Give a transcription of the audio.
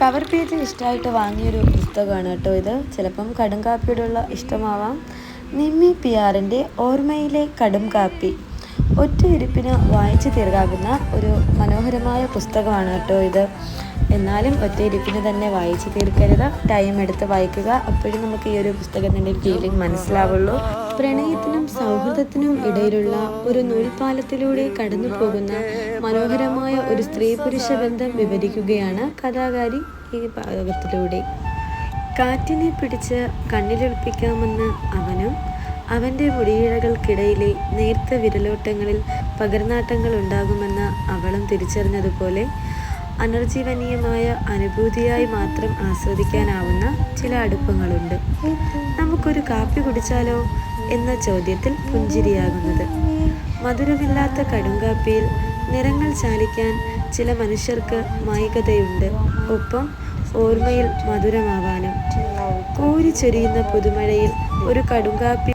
Cover page ഇഷ്ടമായിട്ട് വാങ്ങിയൊരു പുസ്തകമാണ് കേട്ടോ ഇത്. ചിലപ്പം കടും കാപ്പിയോടുള്ള ഇഷ്ടമാവാം. നിമ്മി പി ആറിന്റെ ഓർമ്മയിലെ കടും കാപ്പി. ഒറ്റ ഇരിപ്പിന് വായിച്ചു തീർക്കാവുന്ന ഒരു മനോഹരമായ പുസ്തകമാണ് കേട്ടോ ഇത്. എന്നാലും ഒറ്റ ഇരിപ്പിന് തന്നെ വായിച്ചു തീർക്കരുത്. ടൈം എടുത്ത് വായിക്കുക. അപ്പോഴും നമുക്ക് ഈ ഒരു പുസ്തകത്തിന്റെ ഫീലിംഗ് മനസ്സിലാവുള്ളൂ. പ്രണയത്തിനും സൗഹൃദത്തിനും ഇടയിലുള്ള ഒരു നൂൽപാലത്തിലൂടെ കടന്നു പോകുന്ന മനോഹരമായ ഒരു സ്ത്രീ പുരുഷ ബന്ധം വിവരിക്കുകയാണ് കഥാകാരി ഈ ഭാഗത്തിലൂടെ. കാറ്റിനെ പിടിച്ച് കണ്ണിലൊളിപ്പിക്കാമെന്ന് അവനും അവന്റെ മുടിയിഴകൾക്കിടയിലെ നേർത്ത വിരലോട്ടങ്ങളിൽ പകർനാട്ടങ്ങൾ ഉണ്ടാകുമെന്ന് അവളും തിരിച്ചറിഞ്ഞതുപോലെ അനർജീവനീയമായ അനുഭൂതിയായി മാത്രം ആസ്വദിക്കാനാവുന്ന ചില അടുപ്പങ്ങളുണ്ട്. നമുക്കൊരു കാപ്പി കുടിച്ചാലോ? എന്ന ചോദ്യത്തിൽ പുഞ്ചിരിയാകുന്നത്. മധുരമില്ലാത്ത കടുങ്കാപ്പിയിൽ നിറങ്ങൾ ചാലിക്കാൻ ചില മനുഷ്യർക്ക് മായികതയുണ്ട്. ഒപ്പം ഓർമ്മയിൽ മധുരമാവാനും. കോരിച്ചൊരിയുന്ന പുതുമഴയിൽ ഒരു കടുങ്കാപ്പി